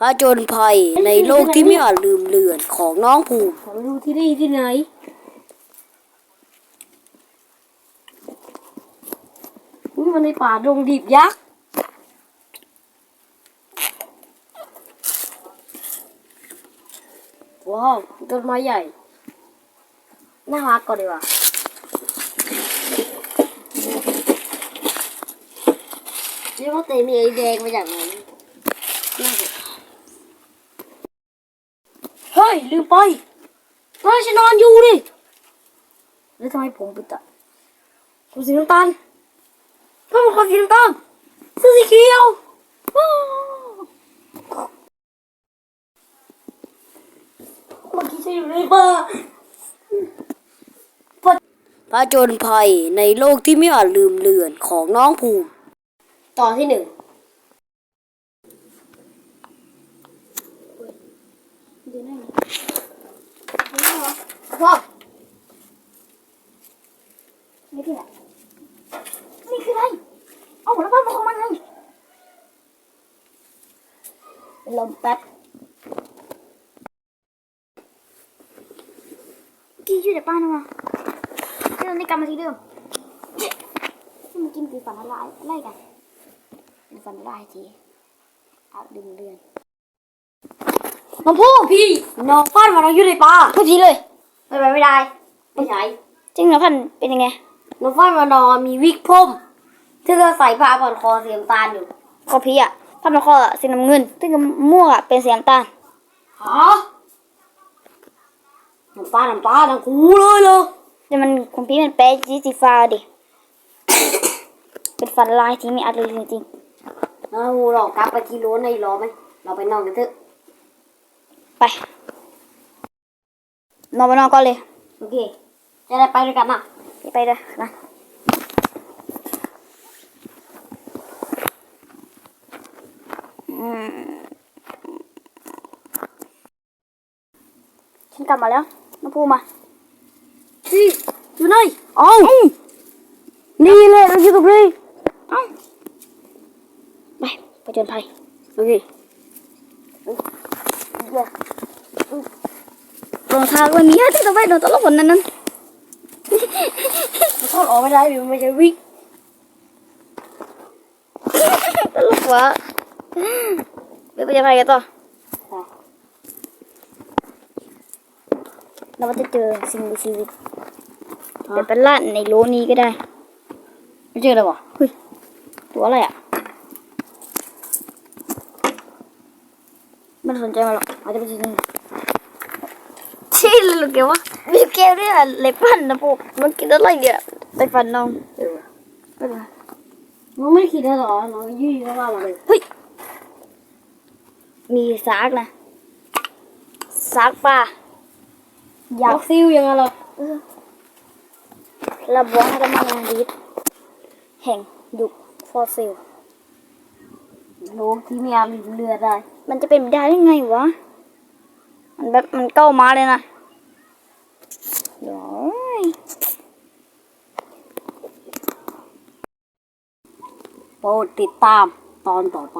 ผจญภัยในโลกที่ไม่อาจลืมเลือนของน้องภูมิขอดูที่นี่ที่ไหน นี่มันในป่าดงดิบยักษ์ ว้าวต้นไม้ใหญ่ น่ารักก่อนดีกว่าเรียกว่าเตมีไอแดงมาจากไหนน่าสนเฮ้ ยลืมไปนอนฉันนอนอยู่ดิแล้วทำไมผมปิดอะผมสีน้ำตาลเพิ่มคนสีน้ำตาลเสื้อสีเขียวว้าวเมื่อกี้ฉันอยู่ในป่าผจญภัยในโลกที่ไม่อาจลืมเลือนของน้องภูมิ ตอนที่หนึ่ง พ่อ นี่คืออะไรนี่คืออะไร เอาแล้วพ่อมาของมันไงเป็นลมแป๊บกี่ช่วยเด็กป้าหน่อยวะเรื่องนี้กลับมาทีเดิมที่มันกินคือฝันอะไรอะไรกันเป็นฟันได้ทีเอาดึงเดือนมาพูดพี่น้องฟันมาเราอยู่ในป่าพูดทีเลย ไม่ไปไม่ได้ ไม่ใช่จริงเหรอพันเป็นยังไงน้องฟ้านมานอนมีวิกผมที่ก็ใส่ผ้าผ่อนคอสีน้ำตาลอยู่คอพีอะพันมาคอสีน้ำเงิน ซึ่งม่วงอะเป็นสีน้ำตาลฮะน้ำตาลน้ำตาลทั้งคู่เลยเลยแต่มันของพี่มันแป๊ะจีสีฟ้าดิ เป็นฟันลายที่ไม่อัดเลยจริงเราเรากลับไปที่โล้นในรอไหมเราไปนอนกันเถอะๆไป นอนไปนอนก่อนเลย โอเคจะได้ไปด้วยกันนะไปเลยนะอืมฉันกลับมาแล้วน้องพูมาพี่อยู่ไหนเอ้านี่แหละเราอยู่กับเลยเอ้าไปไปจนภัยโอเค รองเท้าวันนี้ที่ต้องไปโดนตลกคนนั้นนั้นมันทอดออกไม่ได้มันไม่ใช่วิกตลกวะไปไปจะไปกันต่อเราจะเจอสิ่งมีชีวิตแต่เป็นล้านในโลนี้ก็ได้ ไม่เจอเลยวะตัวอะไรอะไม่สนใจมาหรอกอาจจะเป็นสิ่ง นี้ชี้ลูกเกววะมีเกลด้วยอะเล็กฟันนะพวกมันกินอะไรเนี่ยไปฟันน้องเออไม่เป็นไรน้องไม่คิดได้หรอน้องยืดเข้ามาเลยเฮ้ยมีซากนะซากปลาอยากซิลยังไงล่ะระบวงให้มันมาดีดแห่งยุคฟอสซิลโลกที่มีอาเรือได้ มันจะเป็นไปได้ยังไงวะมันแบบมันเก้ามาเลยนะ เดี๋ยวโปรดติดตามตอนต่อไป